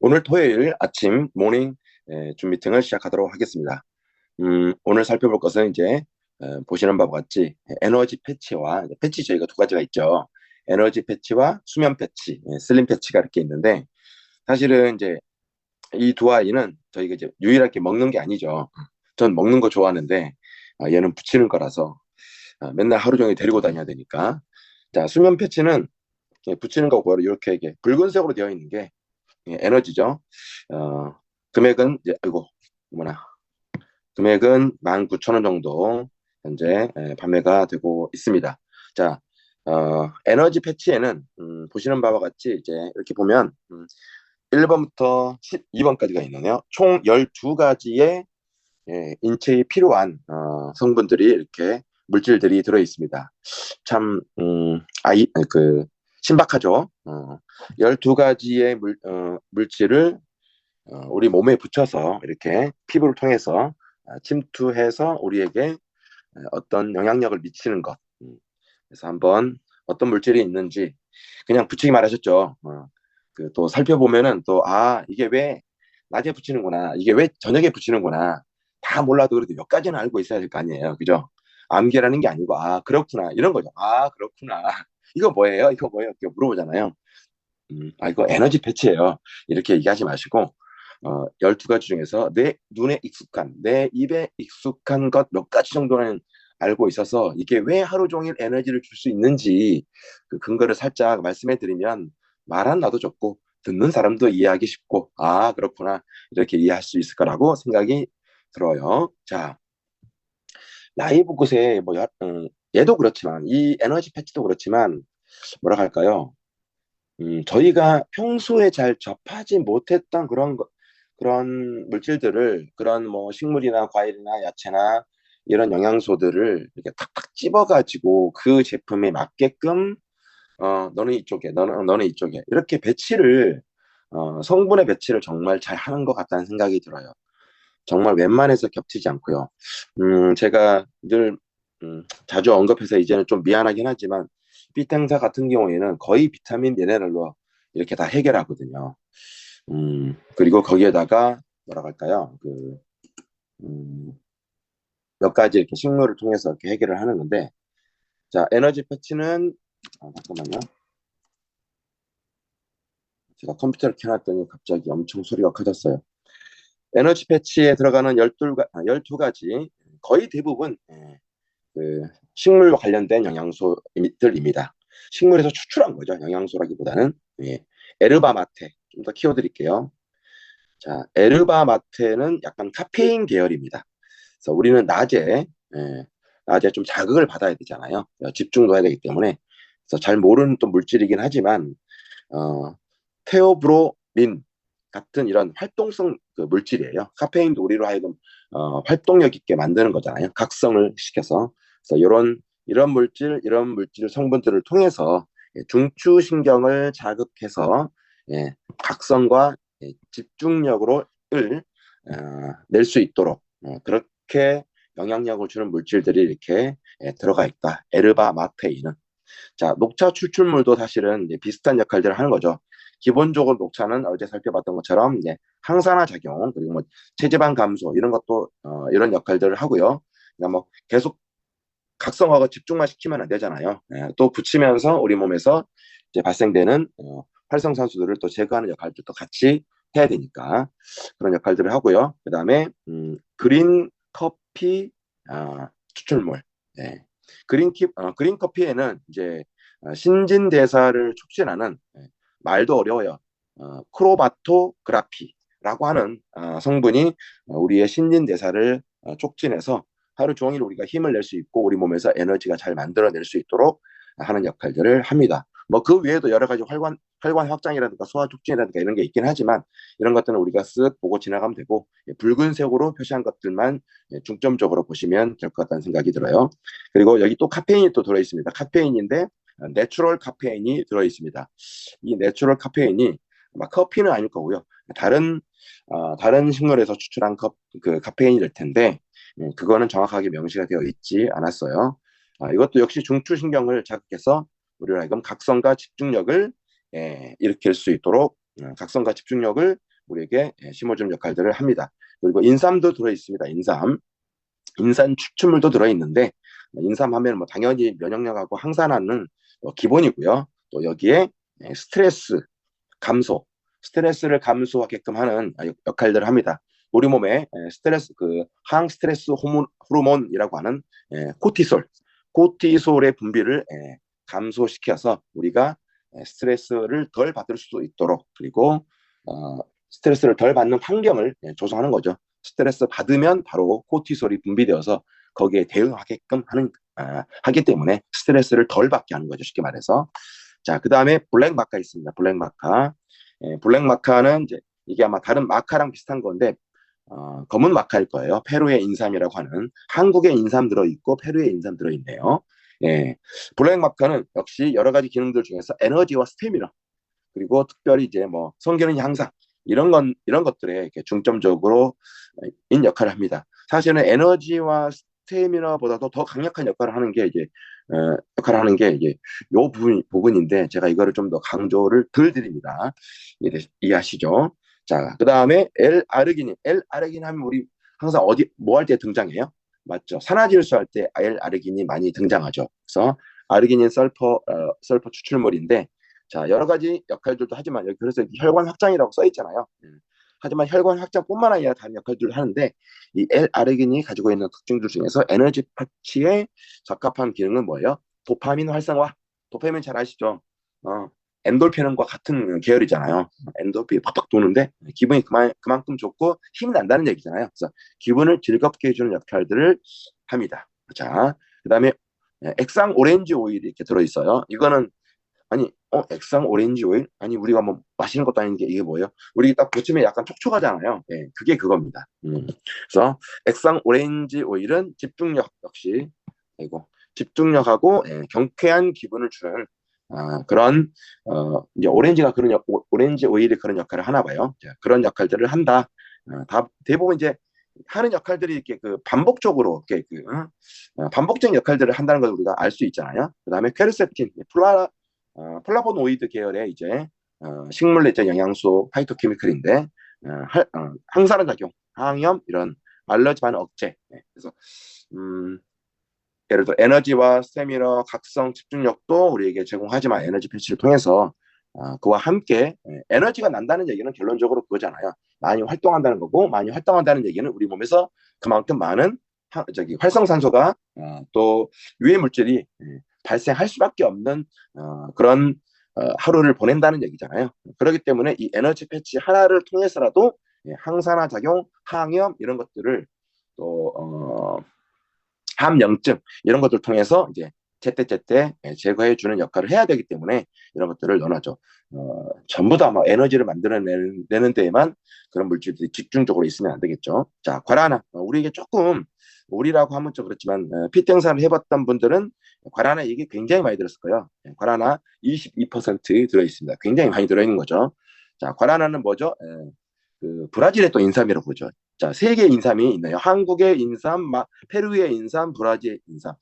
오늘 토요일 아침 모닝 에, 줌 미팅을 시작하도록 하겠습니다. 음, 오늘 살펴볼 것은 이제 어, 보시는 바와 같이 에너지 패치와 패치 저희가 두 가지가 있죠. 에너지 패치와 수면 패치, 예, 슬림 패치가 이렇게 있는데 사실은 이제 이 두 아이는 저희가 이제 유일하게 먹는 게 아니죠. 전 먹는 거 좋아하는데 아, 얘는 붙이는 거라서 아, 맨날 하루 종일 데리고 다녀야 되니까. 자, 수면 패치는 붙이는 거고 이렇게 이게 붉은색으로 되어 있는 게 예, 에너지죠. 어, 금액은 이제 아이고 뭐나 금액은 19,000원 정도 현재 예, 판매가 되고 있습니다. 자, 어, 에너지 패치에는 음, 보시는 바와 같이 이제 이렇게 보면 음, 1번부터 12번까지가 있네요. 총 12가지의 예, 인체에 필요한 어, 성분들이 이렇게 물질들이 들어 있습니다. 참 음, 아이 그 신박하죠. 어, 12가지의 물, 어, 물질을 어, 우리 몸에 붙여서 이렇게 피부를 통해서 어, 침투해서 우리에게 어떤 영향력을 미치는 것. 음, 그래서 한번 어떤 물질이 있는지 그냥 붙이기만 하셨죠. 어, 그 또 살펴보면은 또 아 이게 왜 낮에 붙이는구나, 이게 왜 저녁에 붙이는구나 다 몰라도 그래도 몇 가지는 알고 있어야 될 거 아니에요, 그죠? 암기라는 게 아니고 아 그렇구나 이런 거죠. 아 그렇구나 이거 뭐예요? 이거 뭐예요? 이렇게 물어보잖아요. 음, 아, 이거 에너지 패치예요. 이렇게 얘기하지 마시고, 어, 12가지 중에서 내 눈에 익숙한, 내 입에 익숙한 것 몇 가지 정도는 알고 있어서 이게 왜 하루 종일 에너지를 줄 수 있는지 그 근거를 살짝 말씀해 드리면 말안 나도 좋고 듣는 사람도 이해하기 쉽고 아 그렇구나 이렇게 이해할 수 있을 거라고 생각이 들어요. 자 라이브 곳에 뭐 음, 얘도 그렇지만 이 에너지 패치도 그렇지만 뭐라 할까요? 음, 저희가 평소에 잘 접하지 못했던 그런 거, 그런 물질들을 그런 뭐 식물이나 과일이나 야채나 이런 영양소들을 이렇게 탁탁 집어가지고 그 제품에 맞게끔 어 너는 이쪽에 너는 너는 이쪽에 이렇게 배치를 어, 성분의 배치를 정말 잘 하는 것 같다는 생각이 들어요. 정말 웬만해서 겹치지 않고요. 음, 제가 늘 음, 자주 언급해서 이제는 좀 미안하긴 하지만 비탱사 같은 경우에는 거의 비타민 미네랄로 이렇게 다 해결하거든요. 음, 그리고 거기에다가 뭐라 할까요? 그, 음, 몇 가지 이렇게 식물을 통해서 이렇게 해결을 하는 건데, 자, 에너지 패치는, 아, 잠깐만요. 제가 컴퓨터를 켜놨더니 갑자기 엄청 소리가 커졌어요. 에너지 패치에 들어가는 12 가, 12가지, 거의 대부분, 예, 그 식물과 관련된 영양소들입니다. 식물에서 추출한 거죠. 영양소라기보다는 예. 에르바 마테 좀 더 키워드릴게요. 자, 에르바 마테는 약간 카페인 계열입니다. 그래서 우리는 낮에 예, 낮에 좀 자극을 받아야 되잖아요. 집중도 해야 되기 때문에 그래서 잘 모르는 또 물질이긴 하지만 어, 테오브로민 같은 이런 활동성 그 물질이에요. 카페인도 우리로 하여금 어, 활동력 있게 만드는 거잖아요. 각성을 시켜서 그래서 이런 이런 물질, 이런 물질 성분들을 통해서 예, 중추 신경을 자극해서 예, 각성과 예, 집중력으로 을 어, 낼수 있도록 어, 그렇게 영향력을 주는 물질들이 이렇게 예, 들어가 있다. 에르바 마테인은 자 녹차 추출물도 사실은 비슷한 역할들을 하는 거죠. 기본적으로 녹차는 어제 살펴봤던 것처럼 항산화 작용 그리고 뭐 체지방 감소 이런 것도 어, 이런 역할들을 하고요. 그러니까 뭐 계속 각성하고 집중만 시키면 안 되잖아요. 예, 또 붙이면서 우리 몸에서 이제 발생되는 어, 활성산소들을 또 제거하는 역할도 또 같이 해야 되니까 그런 역할들을 하고요. 그 다음에 음, 그린 커피 아, 추출물. 예. 그린 키, 어, 그린 커피에는 이제 어, 신진 대사를 촉진하는 예, 말도 어려워요. 어, 크로바토그라피라고 하는 어, 성분이 우리의 신진 대사를 어, 촉진해서 하루 종일 우리가 힘을 낼 수 있고 우리 몸에서 에너지가 잘 만들어낼 수 있도록 하는 역할들을 합니다. 뭐 그 외에도 여러 가지 활관 혈관 확장이라든가 소화 촉진이라든가 이런 게 있긴 하지만 이런 것들은 우리가 쓱 보고 지나가면 되고 예, 붉은색으로 표시한 것들만 예, 중점적으로 보시면 될 것 같다는 생각이 들어요. 그리고 여기 또 카페인이 또 들어 있습니다. 카페인인데 내추럴 카페인이 들어 있습니다. 이 내추럴 카페인이 아마 커피는 아닐 거고요. 다른 어, 다른 식물에서 추출한 컵, 그 카페인이 될 텐데 음, 그거는 정확하게 명시가 되어 있지 않았어요. 아, 이것도 역시 중추신경을 자극해서 우리가 이건 각성과 집중력을 예, 일으킬 수 있도록 어, 각성과 집중력을 우리에게 예, 심어주는 역할들을 합니다. 그리고 인삼도 들어 있습니다. 인삼. 인산 추출물도 들어 있는데 인삼하면 뭐 당연히 면역력하고 항산화는 뭐 기본이고요. 또 여기에 예, 스트레스 감소, 스트레스를 감소하게끔 하는 역할들을 합니다. 우리 몸에 예, 스트레스 그 항스트레스 호르몬, 호르몬이라고 하는 코티솔, 코티솔의 분비를 감소시켜서 우리가 스트레스를 덜 받을 수 있도록 그리고 어, 스트레스를 덜 받는 환경을 조성하는 거죠. 스트레스 받으면 바로 코티솔이 분비되어서 거기에 대응하게끔 하는 아, 하기 때문에 스트레스를 덜 받게 하는 거죠. 쉽게 말해서. 자, 그 다음에 블랙 마카 있습니다. 블랙 마카. 예, 블랙 마카는 이제 이게 아마 다른 마카랑 비슷한 건데 어, 검은 마카일 거예요. 페루의 인삼이라고 하는 한국의 인삼 들어 있고 페루의 인삼 들어 있네요. 예, 블랙 마카는 역시 여러 가지 기능들 중에서 에너지와 스태미나 그리고 특별히 이제 뭐 성기능 향상 이런 건 이런 것들에 이렇게 중점적으로 인 역할을 합니다. 사실은 에너지와 스태미나보다도 더 강력한 역할을 하는 게 이제 어, 역할을 하는 게 이제 요 부분 부분인데 제가 이거를 좀 더 강조를 덜 드립니다. 이해, 이해하시죠? 자, 그 다음에 L 아르기닌. L 아르기닌 하면 우리 항상 어디 뭐 할 때 등장해요? 맞죠? 산화질소 할때 L 아르기닌이 많이 등장하죠. 그래서 아르기닌 설퍼 어, 설퍼 추출물인데 자 여러 가지 역할들도 하지만 여기 그래서 혈관 확장이라고 써 있잖아요. 음. 하지만 혈관 확장뿐만 아니라 다른 역할들을 하는데 이 L-아르기닌이 가지고 있는 특징들 중에서 에너지 파치에 적합한 기능은 뭐예요? 도파민 활성화. 도파민 잘 아시죠? 어, 엔돌핀과 같은 계열이잖아요. 엔돌핀이 팍팍 도는데 기분이 그만, 그만큼 좋고 힘이 난다는 얘기잖아요. 그래서 기분을 즐겁게 해주는 역할들을 합니다. 자, 그 다음에 액상 오렌지 오일이 이렇게 들어있어요. 이거는 아니 어 액상 오렌지 오일 아니 우리가 뭐 마시는 것도 아닌게 이게 뭐예요? 우리 딱 보시면 약간 촉촉하잖아요. 예, 그게 그겁니다. 음. 그래서 액상 오렌지 오일은 집중력 역시 이고 집중력하고 예, 경쾌한 기분을 주는 아, 그런 어, 이제 오렌지가 그런 역, 오렌지 오일이 그런 역할을 하나 봐요. 자, 그런 역할들을 한다. 어, 다 대부분 이제 하는 역할들이 이렇게 그 반복적으로 이렇게 그 어, 반복적인 역할들을 한다는 걸 우리가 알 수 있잖아요. 그다음에 퀘르세틴, 플라 어, 플라보노이드 계열의 이제 어, 식물 내적 영양소 파이토케미컬인데 어, 할, 어, 항산화 작용, 항염 이런 알러지 반응 억제. 네. 그래서 음, 예를 들어 에너지와 스태미너, 각성, 집중력도 우리에게 제공하지만 에너지 패치를 통해서 어, 그와 함께 예, 에너지가 난다는 얘기는 결론적으로 그거잖아요. 많이 활동한다는 거고 많이 활동한다는 얘기는 우리 몸에서 그만큼 많은 하, 저기 활성산소가 어, 또 유해 물질이 예, 발생할 수밖에 없는 어, 그런 어, 하루를 보낸다는 얘기잖아요. 그렇기 때문에 이 에너지 패치 하나를 통해서라도 예, 항산화 작용, 항염 이런 것들을 또 어, 함염증 이런 것들 을 통해서 이제 제때제때 예, 제거해 주는 역할을 해야 되기 때문에 이런 것들을 넣어놔죠. 어, 전부 다뭐 에너지를 만들어내는 데에만 그런 물질들이 집중적으로 있으면 안 되겠죠. 자, 과라나 어, 우리에게 조금 우리라고 하면 좀 그렇지만 어, 피트 행사를 해봤던 분들은 과라나 얘기 굉장히 많이 들었을 거예요. 예, 과라나 22% 들어있습니다. 굉장히 많이 들어있는 거죠. 자, 과라나는 뭐죠? 예, 그 브라질의 또 인삼이라고 그러죠. 자, 세 개의 인삼이 있나요? 한국의 인삼, 페루의 인삼, 브라질의 인삼.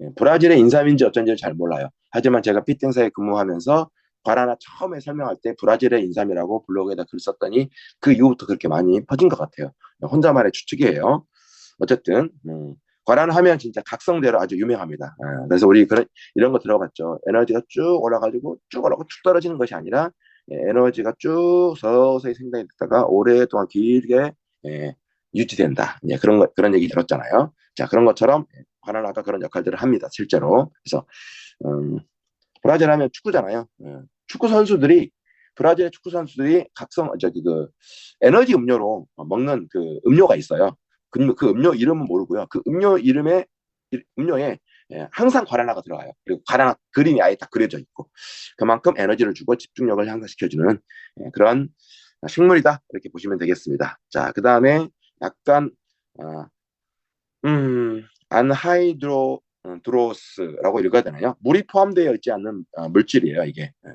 예, 브라질의 인삼인지 어쩐지 잘 몰라요. 하지만 제가 피트 행사에 근무하면서 과라나 처음에 설명할 때 브라질의 인삼이라고 블로그에다 글 썼더니 그 이후부터 그렇게 많이 퍼진 것 같아요. 혼자만의 추측이에요. 어쨌든 음, 과란 하면 진짜 각성대로 아주 유명합니다. 아, 그래서 우리 그런 이런 거 들어봤죠. 에너지가 쭉 올라가지고 쭉 올라가고 쭉 떨어지는 것이 아니라 예, 에너지가 쭉 서서히 생성이 됐다가 오랫동안 길게 예, 유지된다. 예, 그런 거, 그런 얘기 들었잖아요. 자 그런 것처럼 과란아가 그런 역할들을 합니다. 실제로 그래서 음, 브라질 하면 축구잖아요. 예, 축구 선수들이 브라질의 축구 선수들이 각성 저기 그 에너지 음료로 먹는 그 음료가 있어요. 그, 그 음료 이름은 모르고요. 그 음료 이름에 음료에 예, 항상 과라나가 들어가요. 그리고 과라나 그림이 아예 딱 그려져 있고 그만큼 에너지를 주고 집중력을 향상시켜주는 예, 그런 식물이다 이렇게 보시면 되겠습니다. 자, 그 다음에 약간 어, 음, 안하이드로 드로스라고 읽어야 되나요? 물이 포함되어 있지 않는 어, 물질이에요, 이게. 예.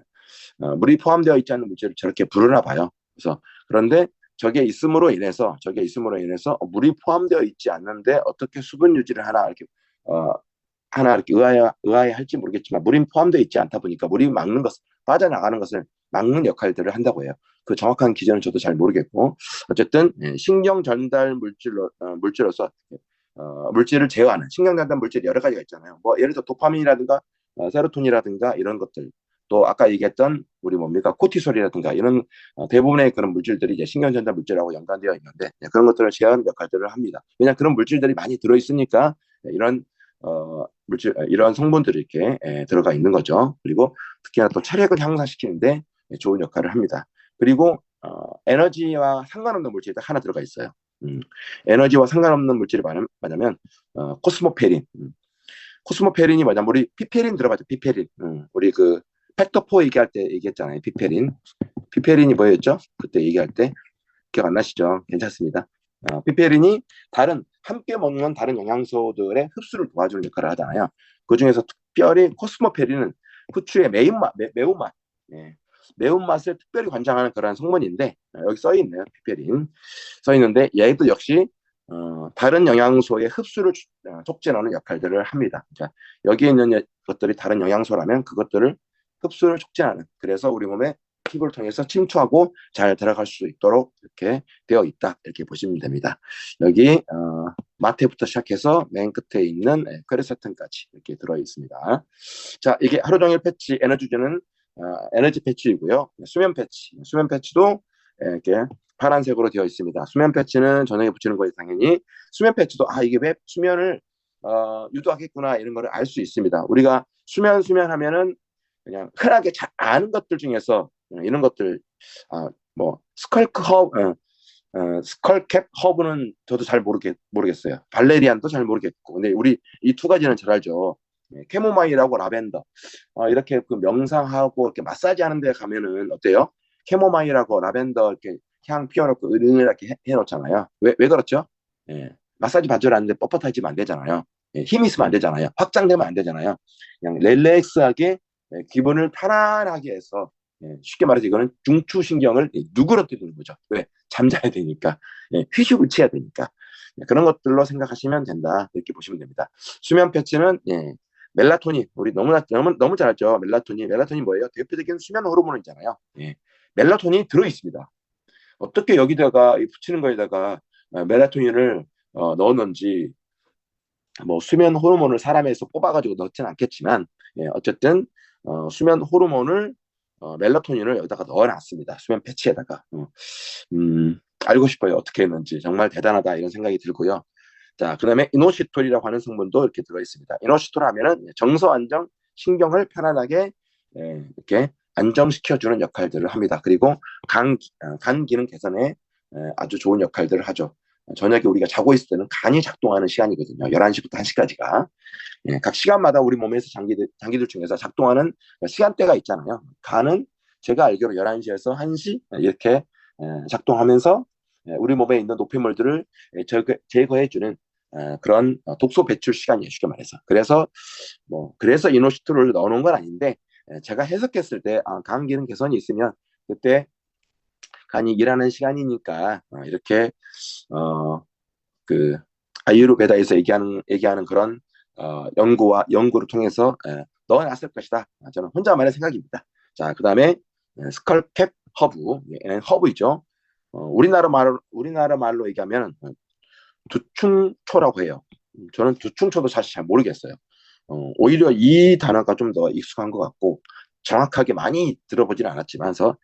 어, 물이 포함되어 있지 않는 물질을 저렇게 부르나 봐요. 그래서 그런데 저게 있음으로 인해서 저게 있음으로 인해서 물이 포함되어 있지 않는데 어떻게 수분 유지를 하나 이렇게 어, 하나 이렇게 의아해, 의아해 할지 모르겠지만 물이 포함되어 있지 않다 보니까 물이 막는 것, 빠져나가는 것을 막는 역할들을 한다고 해요. 그 정확한 기준은 저도 잘 모르겠고 어쨌든 예, 신경 전달 물질로 어, 물질로서 어, 물질을 제어하는 신경 전달 물질이 여러 가지가 있잖아요. 뭐 예를 들어 도파민이라든가 어, 세로토닌이라든가 이런 것들 또 아까 얘기했던 우리 뭡니까 코티솔이라든가 이런 어, 대부분의 그런 물질들이 이제 신경 전달 물질하고 연관되어 있는데 예, 그런 것들을 제어하는 역할들을 합니다. 왜냐 그런 물질들이 많이 들어 있으니까 이런 어, 물질 이런 성분들이 이렇게 예, 들어가 있는 거죠. 그리고 특히나 또 체력을 향상시키는데 예, 좋은 역할을 합니다. 그리고 어, 에너지와 상관없는 물질이 하나 들어가 있어요. 음, 에너지와 상관없는 물질이 뭐냐면 어, 코스모페린. 음. 코스모페린이 뭐냐면 우리 피페린 들어봤죠? 피페린. 음, 우리 그 팩터 4 얘기할 때 얘기했잖아요. 피페린. 피페린이 뭐였죠? 그때 얘기할 때 기억 안 나시죠? 괜찮습니다. 어, 피페린이 다른 함께 먹는 다른 영양소들의 흡수를 도와주는 역할을 하잖아요. 그 중에서 특별히 코스모페린은 후추의 매운맛, 매, 매운맛, 예, 매운맛을 특별히 관장하는 그런 성분인데 어, 여기 써 있네요. 피페린 써 있는데 얘도 역시 어, 다른 영양소의 흡수를 어, 촉진하는 역할들을 합니다. 자, 여기 있는 것들이 다른 영양소라면 그것들을 흡수를 촉진하는 그래서 우리 몸에 피부를 통해서 침투하고 잘 들어갈 수 있도록 이렇게 되어 있다 이렇게 보시면 됩니다. 여기 어, 마테부터 시작해서 맨 끝에 있는 퀘르세틴까지 이렇게 들어 있습니다. 자 이게 하루 종일 패치 에너지주는 어, 에너지 패치이고요. 수면 패치. 수면 패치도 이렇게 파란색으로 되어 있습니다. 수면 패치는 저녁에 붙이는 거에 당연히 수면 패치도 아 이게 왜 수면을 어, 유도하겠구나 이런 거를 알 수 있습니다. 우리가 수면 수면 하면은 그냥 흔하게 잘 아는 것들 중에서 이런 것들 아, 뭐 스컬크 허브 어, 어, 스컬캡 허브는 저도 잘 모르겠 모르겠어요. 발레리안도 잘 모르겠고 근데 우리 이 두 가지는 잘 알죠. 네, 캐모마일하고 라벤더 어, 이렇게 그 명상하고 이렇게 마사지 하는 데 가면은 어때요? 캐모마일하고 라벤더 이렇게 향 피워놓고 은은하게 해, 해놓잖아요. 왜, 왜 그렇죠? 예, 마사지 받으러 왔는데 뻣뻣해지면 안 되잖아요. 예, 힘 있으면 안 되잖아요. 확장되면 안 되잖아요. 그냥 릴렉스하게 예, 기분을 편안하게 해서 예, 쉽게 말해서 이거는 중추신경을 누그러뜨리는 거죠. 왜? 잠자야 되니까. 예, 휴식을 취해야 되니까. 예, 그런 것들로 생각하시면 된다. 이렇게 보시면 됩니다. 수면 패치는 예, 멜라토닌 우리 너무나 너무 너무 잘 알죠. 멜라토닌 멜라토닌 뭐예요? 대표적인 수면 호르몬이잖아요. 예. 멜라토닌이 들어 있습니다. 어떻게 여기다가 붙이는 거에다가 어, 멜라토닌을 어, 넣었는지 뭐 수면 호르몬을 사람에서 뽑아가지고 넣지는 않겠지만 예, 어쨌든 어, 수면 호르몬을 어, 멜라토닌을 여기다가 넣어놨습니다. 수면 패치에다가 어, 음, 알고 싶어요. 어떻게 했는지 정말 대단하다 이런 생각이 들고요. 자, 그 다음에 이노시톨이라고 하는 성분도 이렇게 들어있습니다. 이노시톨 하면은 정서 안정, 신경을 편안하게 예, 이렇게 안정시켜주는 역할들을 합니다. 그리고 간, 어, 간 기능 개선에 예, 아주 좋은 역할들을 하죠. 저녁에 우리가 자고 있을 때는 간이 작동하는 시간이거든요. 11시부터 1시까지가. 예, 각 시간마다 우리 몸에서 장기들, 장기들 중에서 작동하는 시간대가 있잖아요. 간은 제가 알기로 11시에서 1시 이렇게 예, 작동하면서 예, 우리 몸에 있는 노폐물들을 제거해주는 어, 그런 독소 배출 시간이에요, 쉽게 말해서. 그래서 뭐 그래서 이노시토를 넣어놓은 건 아닌데 예, 제가 해석했을 때 아, 간 기능 개선이 있으면 그때 간이 일하는 시간이니까 어, 이렇게 어 그 아유르베다에서 얘기하는 얘기하는 그런 어, 연구와 연구를 통해서 예, 넣어놨을 것이다. 저는 혼자만의 생각입니다. 자, 그 다음에 스컬캡 허브, 예, 허브이죠. 어, 우리나라 말 우리나라 말로 얘기하면 두충초라고 해요. 저는 두충초도 사실 잘 모르겠어요. 어, 오히려 이 단어가 좀 더 익숙한 것 같고 정확하게 많이 들어보지는 않았지만서 어,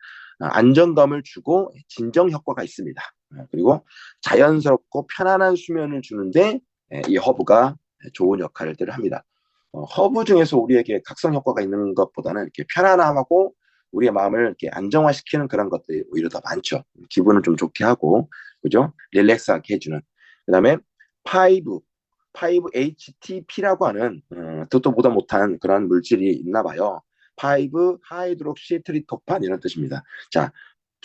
안정감을 주고 진정 효과가 있습니다. 어, 그리고 자연스럽고 편안한 수면을 주는데 예, 이 허브가 좋은 역할들을 합니다. 어, 허브 중에서 우리에게 각성 효과가 있는 것보다는 이렇게 편안함하고 우리의 마음을 이렇게 안정화시키는 그런 것들이 오히려 더 많죠. 기분을 좀 좋게 하고, 그죠? 릴렉스하게 해주는. 그 다음에 5, 5-HTP라고 하는, 음, 듣도 보다 못한 그런 물질이 있나 봐요. 5 하이드록시 트리토판 이런 뜻입니다. 자,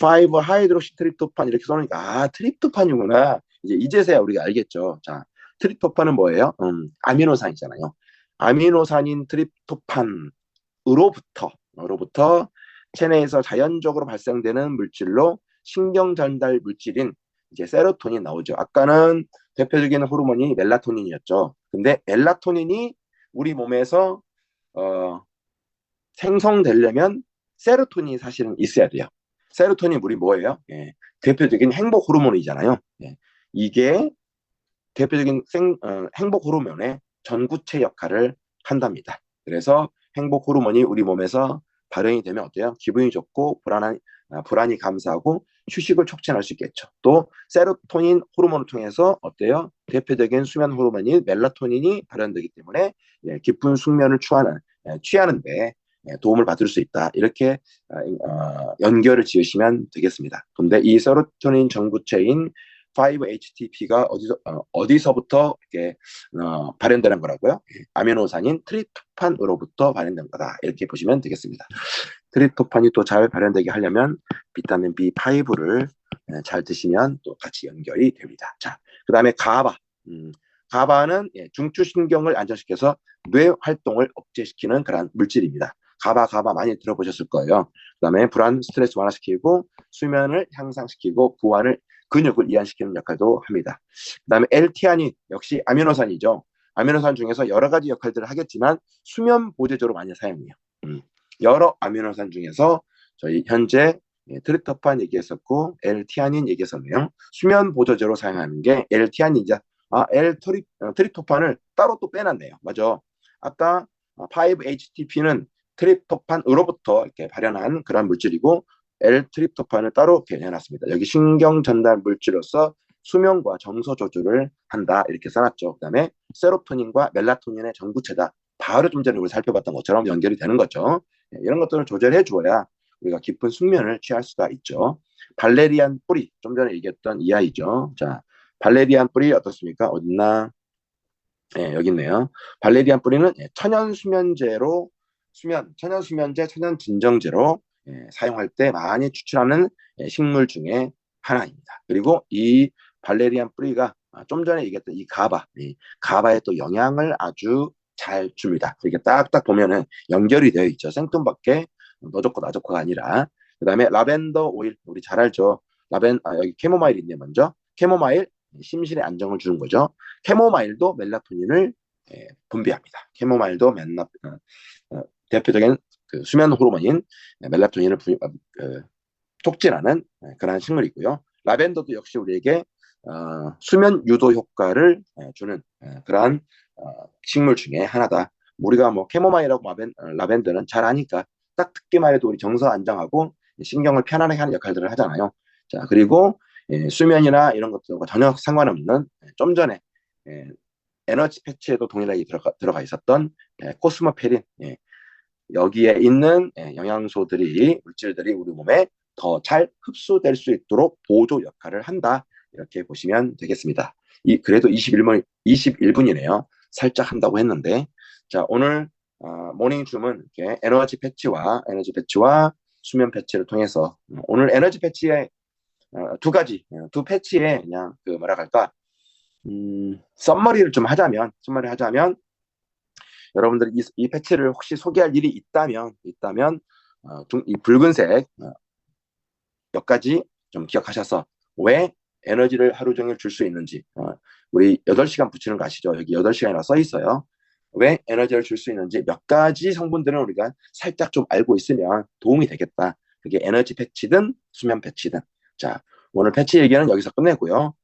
5 하이드록시 트리토판 이렇게 써놓으니까, 아, 트리토판이구나. 이제 이제서야 우리가 알겠죠. 자, 트리토판은 뭐예요? 음, 아미노산이잖아요. 아미노산인 트리토판으로부터, 으로부터 체내에서 자연적으로 발생되는 물질로 신경 전달 물질인 이제 세로토닌 나오죠. 아까는 대표적인 호르몬이 멜라토닌이었죠. 근데 멜라토닌이 우리 몸에서 어, 생성되려면 세로토닌이 사실은 있어야 돼요. 세로토닌 우리 뭐예요? 예, 대표적인 행복 호르몬이잖아요. 예, 이게 대표적인 생, 어, 행복 호르몬의 전구체 역할을 한답니다. 그래서 행복 호르몬이 우리 몸에서 발현이 되면 어때요? 기분이 좋고 불안한 아, 불안이 감사하고 휴식을 촉진할 수 있겠죠. 또 세로토닌 호르몬을 통해서 어때요? 대표적인 수면 호르몬인 멜라토닌이 발현되기 때문에 예, 깊은 숙면을 취하는 예, 취하는데 예, 도움을 받을 수 있다. 이렇게 아, 어, 연결을 지으시면 되겠습니다. 근데 이 세로토닌 전구체인 5-HTP가 어디서 어, 디서부터 이렇게 어, 발현되는 거라고요? 아미노산인 트리토판으로부터 발현된 거다. 이렇게 보시면 되겠습니다. 트리토판이 또 잘 발현되게 하려면 비타민 B5를 잘 드시면 또 같이 연결이 됩니다. 자, 그 다음에 가바. 음, 가바는 예, 중추신경을 안정시켜서 뇌 활동을 억제시키는 그런 물질입니다. 가바 가바 많이 들어보셨을 거예요. 그 다음에 불안 스트레스 완화시키고 수면을 향상시키고 부안을 근육을 이완시키는 역할도 합니다. 그 다음에 L티아닌 역시 아미노산이죠. 아미노산 중에서 여러 가지 역할들을 하겠지만 수면 보조제로 많이 사용해요. 음. 여러 아미노산 중에서 저희 현재 예, 트리토판 얘기했었고 L티아닌 얘기했었네요. 수면 보조제로 사용하는 게 L티아닌이자 아, L-트리, 어, 트리토판을 따로 또 빼놨네요. 맞아. 아까 5-HTP는 어, 트리토판으로부터 이렇게 발현한 그런 물질이고 L-트립토판을 따로 이렇게 해놨습니다. 여기 신경 전달 물질로서 수면과 정서 조절을 한다 이렇게 써놨죠. 그 다음에 세로토닌과 멜라토닌의 전구체다. 바로 좀 전에 우리 살펴봤던 것처럼 연결이 되는 거죠. 네, 이런 것들을 조절해 주어야 우리가 깊은 숙면을 취할 수가 있죠. 발레리안 뿌리 좀 전에 얘기했던 이 아이죠. 자, 발레리안 뿌리 어떻습니까? 어딨나? 네, 여기 있네요. 발레리안 뿌리는 예, 천연 수면제로 수면, 천연 수면제, 천연 진정제로 예, 사용할 때 많이 추출하는 예, 식물 중에 하나입니다. 그리고 이 발레리안 뿌리가 아, 좀 전에 얘기했던 이 가바, 이 가바에 또 영향을 아주 잘 줍니다. 이렇게 딱딱 보면은 연결이 되어 있죠. 생뚱밖에 너 좋고 나 좋고가 아니라. 그 다음에 라벤더 오일, 우리 잘 알죠. 라벤, 아, 여기 캐모마일 있네, 먼저. 캐모마일, 심신의 안정을 주는 거죠. 캐모마일도 멜라토닌을 예, 분비합니다. 캐모마일도 멜라, 어, 어, 대표적인 그 수면 호르몬인 멜라토닌을 부, 어, 그, 촉진하는 네, 그러한 식물이고요. 라벤더도 역시 우리에게 어, 수면 유도 효과를 예, 주는 예, 그러한 어, 식물 중에 하나다. 우리가 뭐 캐모마일하고 라벤, 어, 라벤더는 잘 아니까 딱 듣기만 해도 우리 정서 안정하고 신경을 편안하게 하는 역할들을 하잖아요. 자 그리고 예, 수면이나 이런 것들과 전혀 상관없는 예, 좀 전에 예, 에너지 패치에도 동일하게 들어가, 들어가 있었던 예, 코스모페린 예, 여기에 있는 예, 영양소들이 물질들이 우리 몸에 더 잘 흡수될 수 있도록 보조 역할을 한다 이렇게 보시면 되겠습니다. 이 그래도 21분 21분이네요. 살짝 한다고 했는데 자 오늘 어, 모닝 줌은 이렇게 에너지 패치와 에너지 패치와 수면 패치를 통해서 오늘 에너지 패치의 어, 두 가지 어, 두 패치에 그냥 그 뭐라 할까 음, 썸머리를 좀 하자면 썸머리 하자면 여러분들 이, 이 패치를 혹시 소개할 일이 있다면 있다면 어, 좀, 이 붉은색 어, 몇 가지 좀 기억하셔서 왜 에너지를 하루 종일 줄 수 있는지 어, 우리 8시간 붙이는 거 아시죠? 여기 8시간이라고 써 있어요. 왜 에너지를 줄 수 있는지 몇 가지 성분들은 우리가 살짝 좀 알고 있으면 도움이 되겠다. 그게 에너지 패치든 수면 패치든. 자, 오늘 패치 얘기는 여기서 끝내고요.